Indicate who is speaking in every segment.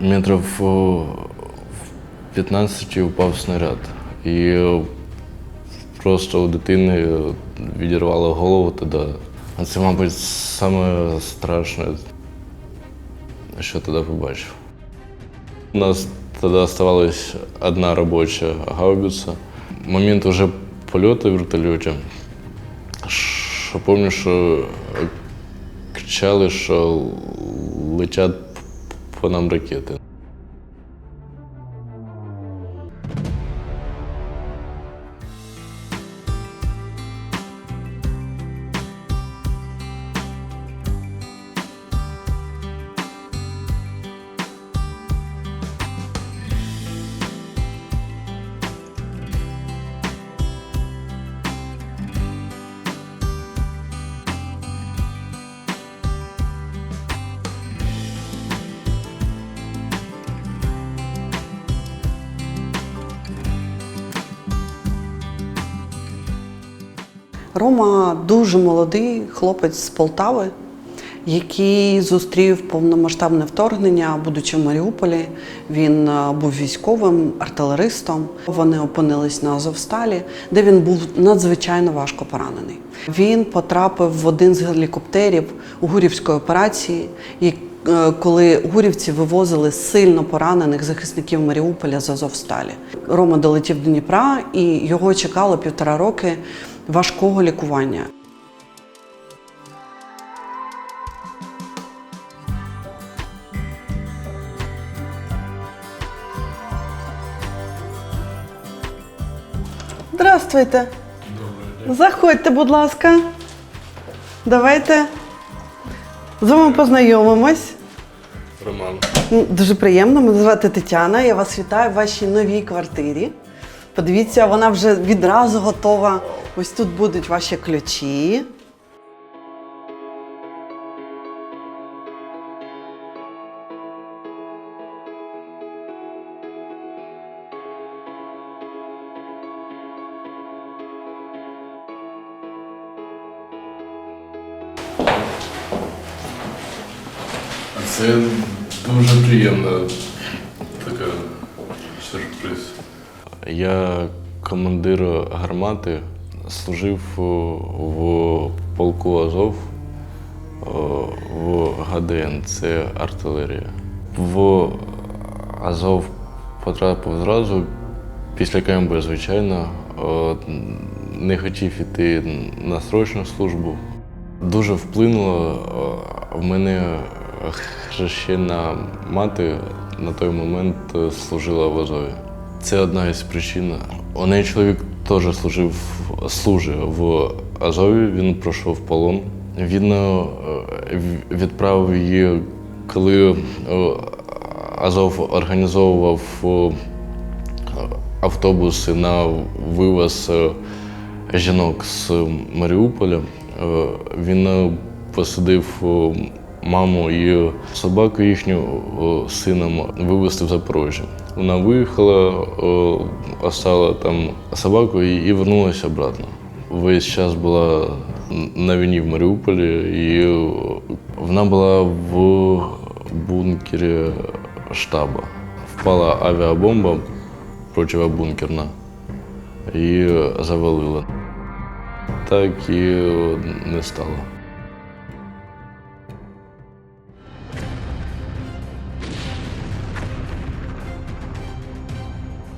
Speaker 1: Метрів о, в 15 упав снаряд. І е, просто у дитини е, відірвало голову тоді. А це, мабуть, саме страшне, що тоді побачив. У нас тоді залишилась одна робоча гаубиця. Момент вже польоту вертольоті. Що пам'ятаю, що кричали, що летять по нам ракети.
Speaker 2: Рома дуже молодий хлопець з Полтави, який зустрів повномасштабне вторгнення, будучи в Маріуполі. Він е, був військовим, артилеристом. Вони опинились на Азовсталі, де він був надзвичайно важко поранений. Він потрапив в один з гелікоптерів у гурівської операції. е, Коли гурівці вивозили сильно поранених захисників Маріуполя з Азовсталі, Рома долетів до Дніпра і його чекало півтора роки важкого лікування. Здравствуйте. Заходьте, будь ласка. Давайте з вами познайомимось.
Speaker 1: Роман.
Speaker 2: Дуже приємно. Мене звати Тетяна. Я вас вітаю в вашій новій квартирі. Подивіться, вона вже відразу готова. Ось тут будуть ваші ключі.
Speaker 1: Це дуже приємно. Така сюрприз. Я командир гармати, служив в полку Азов в ГДН, це артилерія. В Азов потрапив зразу після КМБ, звичайно. Не хотів іти на срочну службу. Дуже вплинуло в мене хрещена мати на той момент е, служила в Азові. Це одна із причин. У неї чоловік теж служив, служить в Азові, він пройшов полон. Він е, відправив її, коли е, Азов організовував е, автобуси на вивоз жінок з Маріуполя. Він посадив маму і собаку їхню сином вивезти в Запорожжя. Вона виїхала, оставила там собаку і і вернулася обратно. Весь час була на війні в Маріуполі, і вона була в бункері штабу. Впала авіабомба противобункерна і завалила. Так і не стало.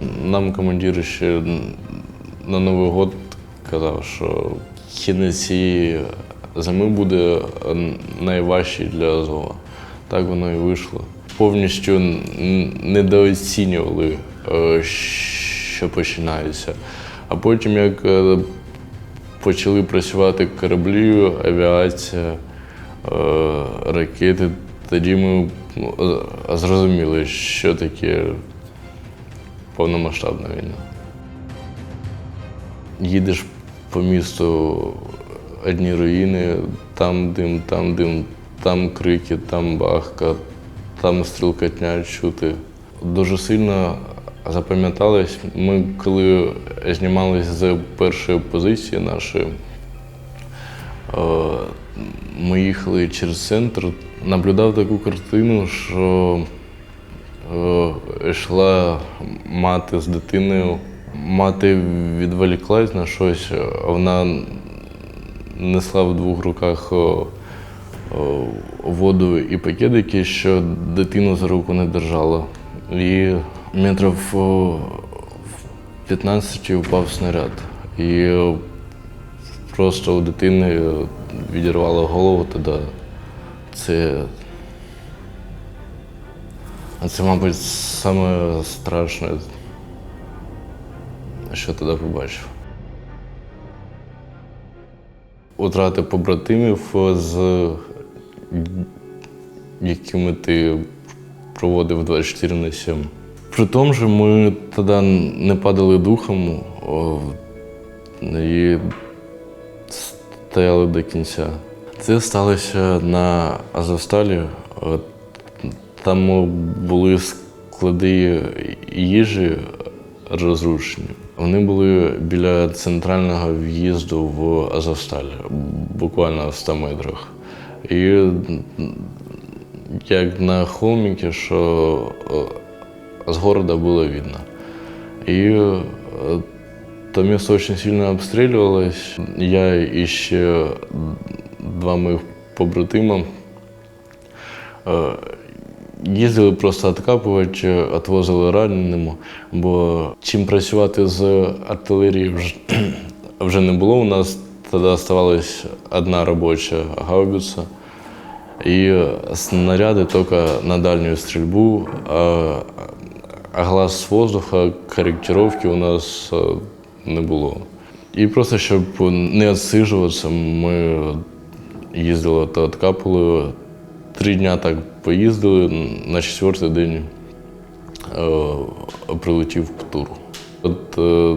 Speaker 1: Нам командир ще на Новий год казав, що кінець цієї зими буде найважчий для Азова. Так воно і вийшло. Повністю недооцінювали, е, що починається. А потім, як е, почали працювати кораблі, авіація, е, ракети, тоді ми ну, зрозуміли, що таке повномасштабна війна. Їдеш по місту одні руїни, там дим, там дим, там крики, там бахка, там стрілкотня чути. Дуже сильно запам'яталось, ми коли знімалися з першої позиції нашої, е, ми їхали через центр, наблюдав таку картину, що йшла мати з дитиною. Мати відволіклась на щось, а вона несла в двох руках о, о, воду і пакетики, що дитину за руку не держала. І метрів в 15 впав снаряд. І просто у дитини відірвало голову тоді. Це. Це, мабуть, саме страшне, що тоді побачив. Утрати побратимів, з якими ти проводив 24 на 7. При тому ж ми тоді не падали духом і стояли до кінця. Це сталося на Азовсталі. Там були склади їжі розрушені. Вони були біля центрального в'їзду в Азовсталь, буквально в 100 метрах. І як на холміки, що е, з города було видно. Э, то место очень сильно обстреливалось. Я и ще два моїх побратима е, їздили просто відкапувати, відвозили раненому, бо чим працювати з артилерії вже, вже не було. У нас тоді залишилась одна робоча гаубиця. І снаряди тільки на дальню стрільбу, а, а глаз з воздуха, корректировки у нас е, не було. І просто щоб не відсиджуватися, ми їздили та відкапували. Три дня так поїздили, на четвертий день е, прилетів птур. От е,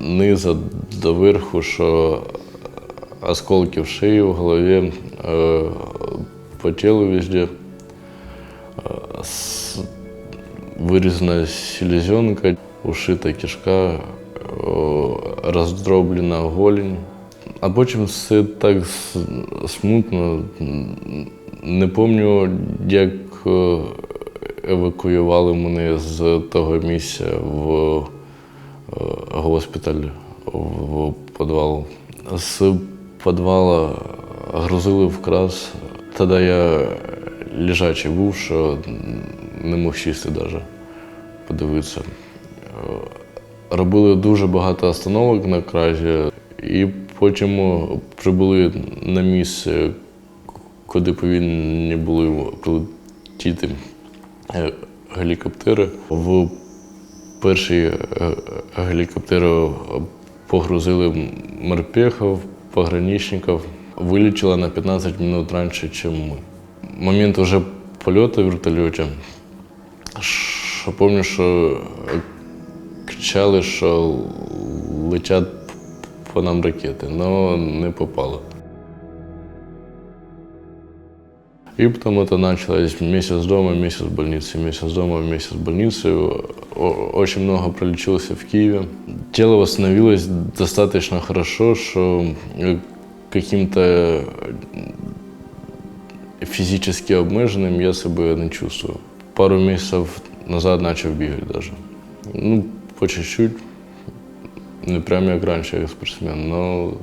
Speaker 1: низа до верху, що осколки в шеї, в голові, е, по тілу везде. Е, Вирізана селезенка, ушита кишка, о, роздроблена голень. А потім все так смутно. Не пам'ятаю, як е, евакуювали мене з того місця в е, госпіталь, в підвал. З підвала грузили вкрас. Тоді я лежачий був, що не мог сісти навіть подивитися. Е, Робили дуже багато остановок на кразі, і потім прибули на місце, куди повинні були прилетіти е, гелікоптери. В перший е, гелікоптер погрузили морпехів, пограничників. Вилетіло на 15 минут раніше, ніж ми. Момент уже польоту в вертольоті. Що пам'ятаю, що кричали, що летять по нам ракети, але не попало. И потом это началось месяц дома, месяц в больнице, месяц дома, месяц в больнице. Очень много пролечился в Киеве. Тело восстановилось достаточно хорошо, что э, каким-то физически обмеженным я себя не чувствую. Пару месяцев назад начал бегать даже. Ну, по чуть-чуть. Не прям як раньше, як спортсмен, но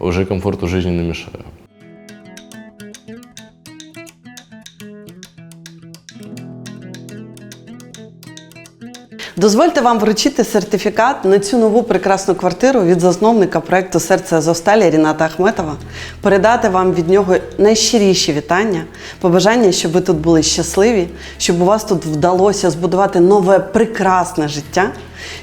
Speaker 1: уже комфорту жизни не мешаю.
Speaker 2: Дозвольте вам вручити сертифікат на цю нову прекрасну квартиру від засновника проекту Серце Азовсталі Ріната Ахметова, передати вам від нього найщиріші вітання, побажання, щоб ви тут були щасливі, щоб у вас тут вдалося збудувати нове прекрасне життя,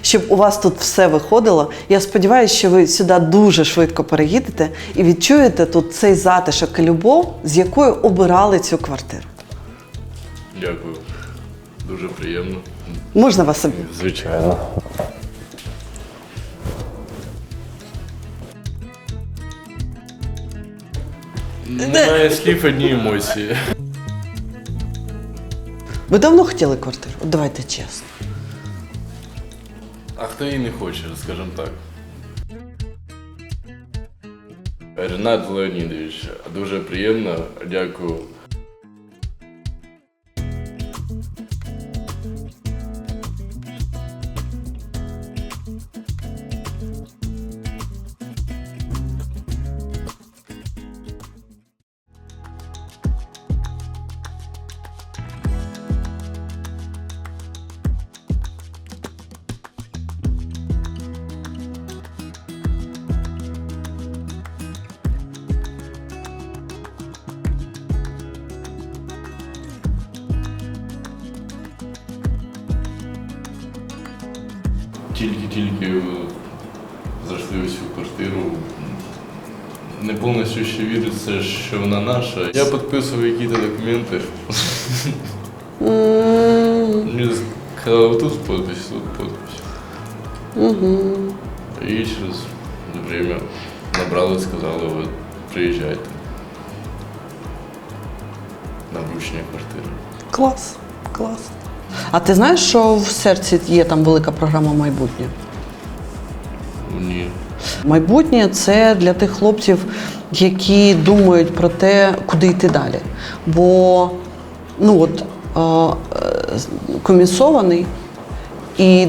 Speaker 2: щоб у вас тут все виходило. Я сподіваюся, що ви сюди дуже швидко переїдете і відчуєте тут цей затишок і любов, з якою обирали цю квартиру.
Speaker 1: Дякую. Дуже приємно.
Speaker 2: Можна вас собі?
Speaker 1: Звичайно. Немає слів одні емоції.
Speaker 2: Ви давно хотіли квартиру? От давайте чесно.
Speaker 1: А хто її не хоче, скажімо так. Ренат Леонідович, дуже приємно. Дякую повністю ще віриться, що вона наша. Я підписував якісь документи. Мені сказали, тут подпись, тут подпись. І через время набрали, сказали, ви приїжджайте на вручення квартири.
Speaker 2: Клас, клас. А ти знаєш, що в серці є там велика програма майбутнє?
Speaker 1: Ні.
Speaker 2: Майбутнє це для тих хлопців, які думають про те, куди йти далі. Бо ну от е, комісований, і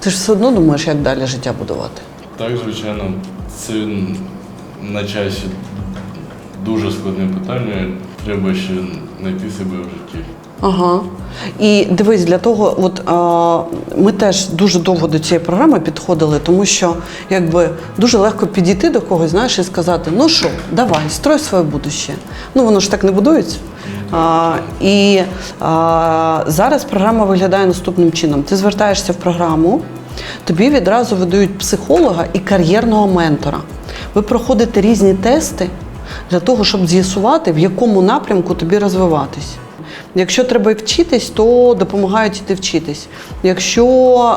Speaker 2: ти ж все одно думаєш, як далі життя будувати.
Speaker 1: Так, звичайно, це на часі дуже складне питання. Треба ще знайти себе в житті.
Speaker 2: Ага. І дивись, для того, от е, ми теж дуже довго до цієї програми підходили, тому що якби дуже легко підійти до когось, знаєш, і сказати: ну що, давай, строй своє будуще. Ну воно ж так не будується. А, і а, зараз програма виглядає наступним чином: ти звертаєшся в програму, тобі відразу видають психолога і кар'єрного ментора. Ви проходите різні тести для того, щоб з'ясувати, в якому напрямку тобі розвиватись. Якщо треба вчитись, то допомагають іти вчитись. Якщо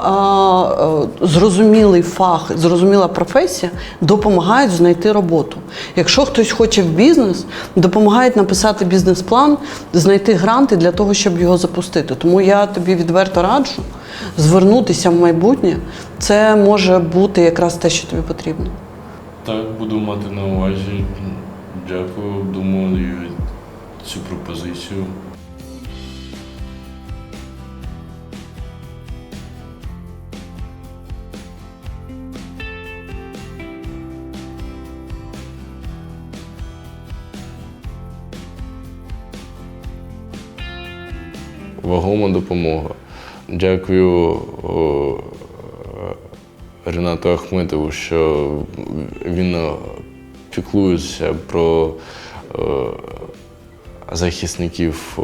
Speaker 2: а, е, зрозумілий фах, зрозуміла професія, допомагають знайти роботу. Якщо хтось хоче в бізнес, допомагають написати бізнес-план, знайти гранти для того, щоб його запустити. Тому я тобі відверто раджу звернутися в майбутнє. Це може бути якраз те, що тобі потрібно.
Speaker 1: Так, буду мати на увазі. Дякую, думаю, цю пропозицію. Вагома допомога. Дякую Ренату Ахметову, що він е, піклується про е, захисників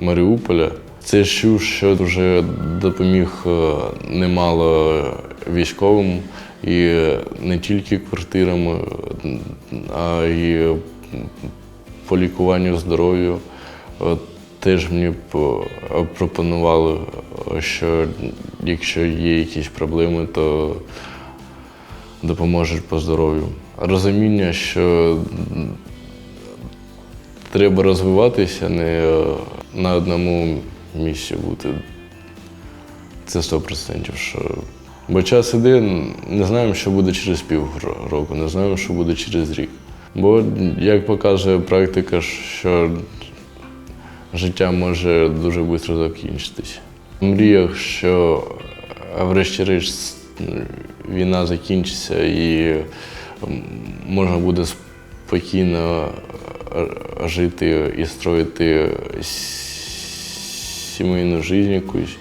Speaker 1: Маріуполя. Це чув, що дуже допоміг е, немало військовим і не тільки квартирами, а й по лікуванню здоров'ю. Теж мені по- пропонували, що якщо є якісь проблеми, то допоможуть по здоров'ю. Розуміння, що треба розвиватися, не е, на одному місці бути. Це 100%. Що... Бо час іде, не знаємо, що буде через пів року, не знаємо, що буде через рік. Бо, як показує практика, що життя може дуже швидко закінчитись. Мріяв, що врешті-решт війна закінчиться і можна буде спокійно е, жити і строїти сімейну життя якусь.